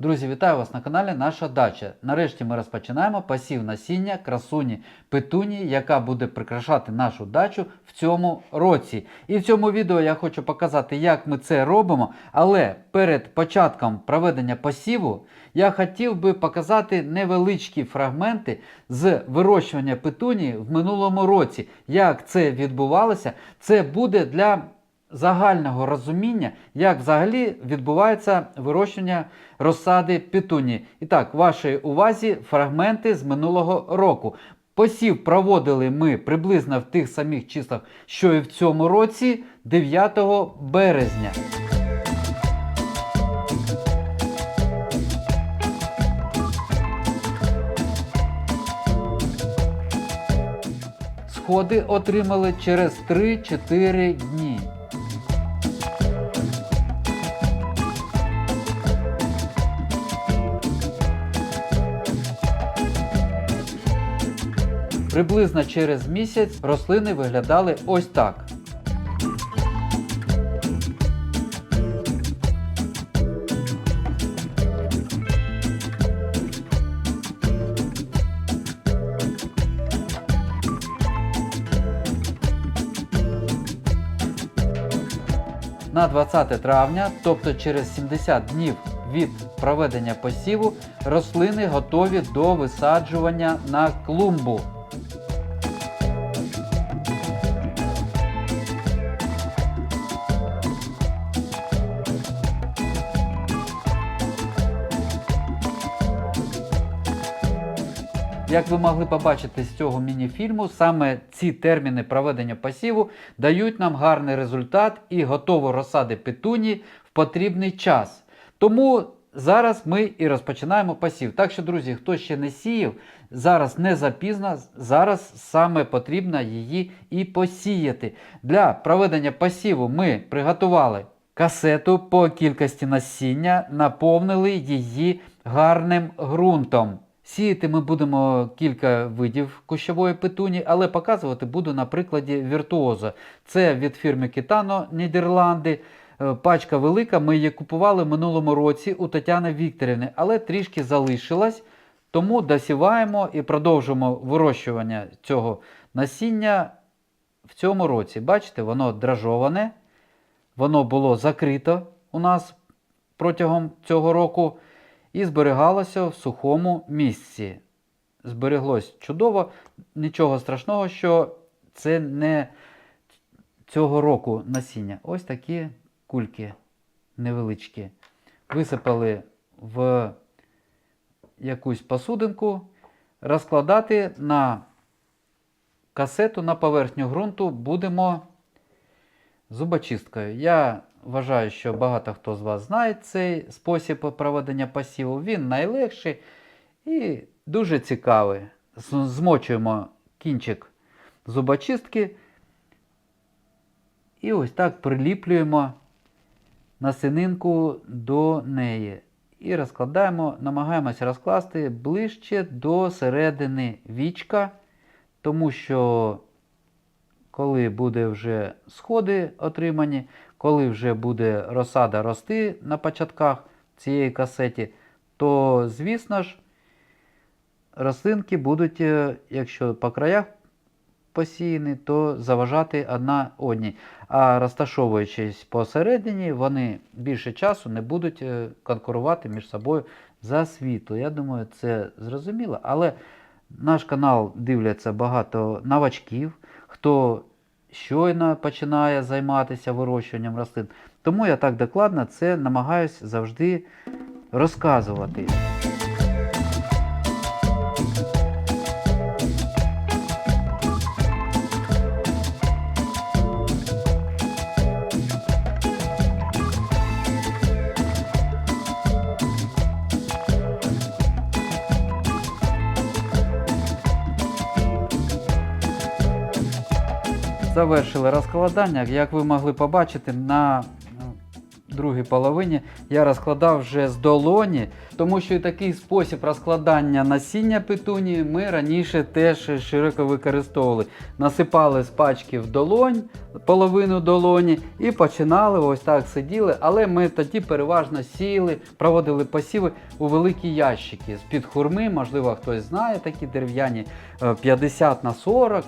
Друзі, вітаю вас на каналі Наша Дача. Нарешті ми розпочинаємо посів насіння красуні петуні, яка буде прикрашати нашу дачу в цьому році. І в цьому відео я хочу показати, як ми це робимо. Але перед початком проведення посіву я хотів би показати невеличкі фрагменти з вирощування петуні в минулому році. Як це відбувалося, це буде для загального розуміння, як взагалі відбувається вирощування розсади петуні. І так, вашій увазі фрагменти з минулого року. Посів проводили ми приблизно в тих самих числах, що і в цьому році, 9 березня. Сходи отримали через 3-4 дні. Приблизно через місяць рослини виглядали ось так. На 20 травня, тобто через 70 днів від проведення посіву, рослини готові до висаджування на клумбу. Як ви могли побачити з цього міні-фільму, саме ці терміни проведення посіву дають нам гарний результат і готову розсади петуні в потрібний час. Тому зараз ми і розпочинаємо посів. Так що, друзі, хто ще не сіяв, зараз не запізно, зараз саме потрібно її і посіяти. Для проведення посіву ми приготували касету по кількості насіння, наповнили її гарним ґрунтом. Сіяти ми будемо кілька видів кущової петуні, але показувати буду на прикладі віртуоза. Це від фірми Кітано Нідерланди. Е, Пачка велика, ми її купували в минулому році у Тетяни Вікторівни, але трішки залишилась. Тому досіваємо і продовжуємо вирощування цього насіння в цьому році. Бачите, воно дражоване, воно було закрито у нас протягом цього року і зберігалося в сухому місці. Збереглось чудово, нічого страшного, що це не цього року насіння. Ось такі кульки невеличкі. Висипали в якусь посудинку, розкладати на касету на поверхню ґрунту будемо зубочисткою. Я вважаю, що багато хто з вас знає цей спосіб проведення посіву. Він найлегший і дуже цікавий. Змочуємо кінчик зубочистки і ось так приліплюємо насининку до неї. І розкладаємо, намагаємося розкласти ближче до середини вічка, тому що коли буде вже сходи отримані, коли вже буде розсада рости на початках цієї касеті, то, звісно ж, рослинки будуть, е, якщо по краях посіяні, то заважати одна одній. А розташовуючись посередині, вони більше часу не будуть е, конкурувати між собою за світло. Я думаю, це зрозуміло. Але наш канал дивляться багато новачків, хто щойно починає займатися вирощуванням рослин. Тому я так докладно це намагаюся завжди розказувати. Завершили розкладання. Як ви могли побачити, на ну, другій половині я розкладав вже з долоні, тому що і такий спосіб розкладання насіння петунії ми раніше теж широко використовували. Насипали з пачки в долонь, половину долоні і починали ось так сиділи, але ми тоді переважно сіяли, проводили посіви у великі ящики з-під хурми, можливо, хтось знає такі дерев'яні е, 50 на 40.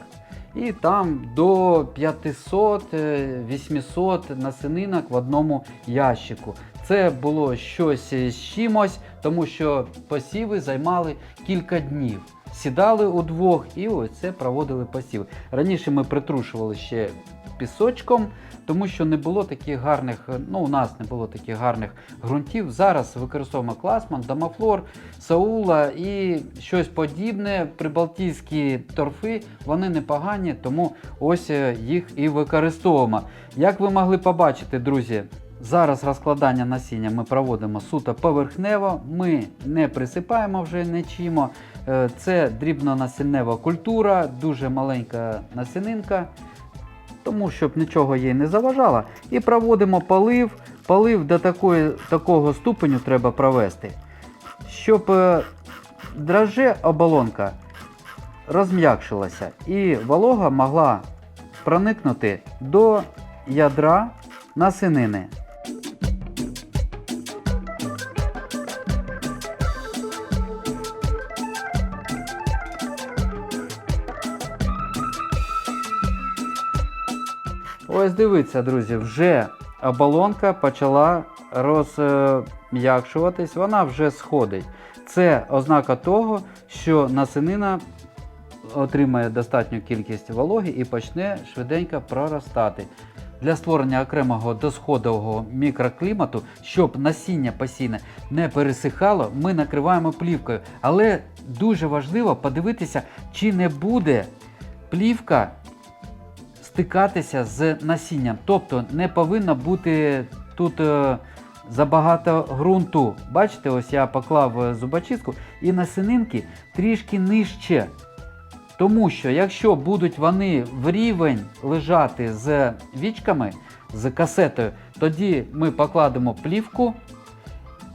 І там до 500-800 насининок в одному ящику. Це було щось з чимось, тому що посіви займали кілька днів. Сідали удвох і ось це проводили посіви. Раніше ми притрушували ще пісочком, тому що не було таких гарних, ну у нас не було таких гарних ґрунтів. Зараз використовуємо класман, дамафлор, саула і щось подібне. Прибалтійські торфи вони непогані, тому ось е, їх і використовуємо. Як ви могли побачити, друзі, Зараз розкладання насіння ми проводимо суто поверхнево, ми не присипаємо вже нічим. Е, Це дрібнонасіннева культура, дуже маленька насінинка, тому щоб нічого їй не заважало. І проводимо полив. Полив до такої, такого ступеню треба провести, щоб е, драже оболонка розм'якшилася і волога могла проникнути до ядра насинини. Ось дивіться, друзі, вже оболонка почала розм'якшуватись, вона вже сходить. Це ознака того, що насинина отримає достатню кількість вологи і почне швиденько проростати. Для створення окремого досходового мікроклімату, щоб насіння постійно не пересихало, ми накриваємо плівкою. Але дуже важливо подивитися, чи не буде плівка стикатися з насінням. Тобто не повинно бути тут е, забагато ґрунту. Бачите, ось я поклав е, зубочистку і насінинки трішки нижче. Тому що якщо будуть вони в рівень лежати з вічками, з касетою, тоді ми покладемо плівку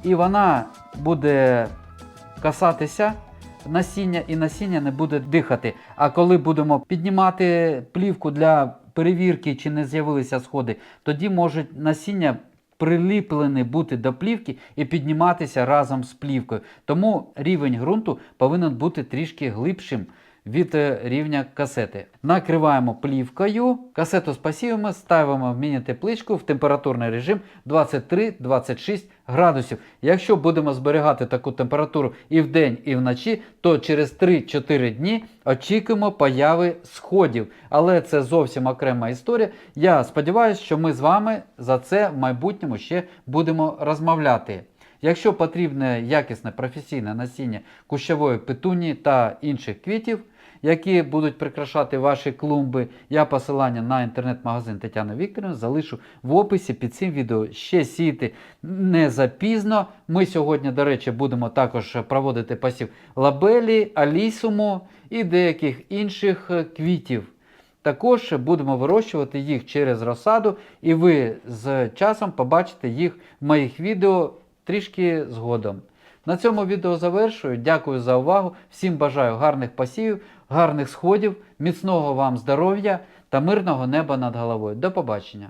і вона буде касатися насіння, і насіння не буде дихати. А коли будемо піднімати плівку для перевірки, чи не з'явилися сходи, тоді можуть насіння приліплені бути до плівки і підніматися разом з плівкою. Тому рівень ґрунту повинен бути трішки глибшим від е, рівня касети. Накриваємо плівкою, касету з посівами ставимо в міні-тепличку в температурний режим 23-26 градусів. Якщо будемо зберігати таку температуру і вдень, і вночі, то через 3-4 дні очікуємо появи сходів. Але це зовсім окрема історія. Я сподіваюся, що ми з вами за це в майбутньому ще будемо розмовляти. Якщо потрібне якісне професійне насіння кущової петунії та інших квітів, які будуть прикрашати ваші клумби, я посилання на інтернет-магазин Тетяни Вікторівни залишу в описі під цим відео. Ще сіяти не запізно. Ми сьогодні, до речі, будемо також проводити пасів лабелі, алісуму і деяких інших е, квітів. Також будемо вирощувати їх через розсаду, і ви з часом побачите їх в моїх відео трішки згодом. На цьому відео завершую. Дякую за увагу. Всім бажаю гарних посівів, гарних сходів, міцного вам здоров'я та мирного неба над головою. До побачення!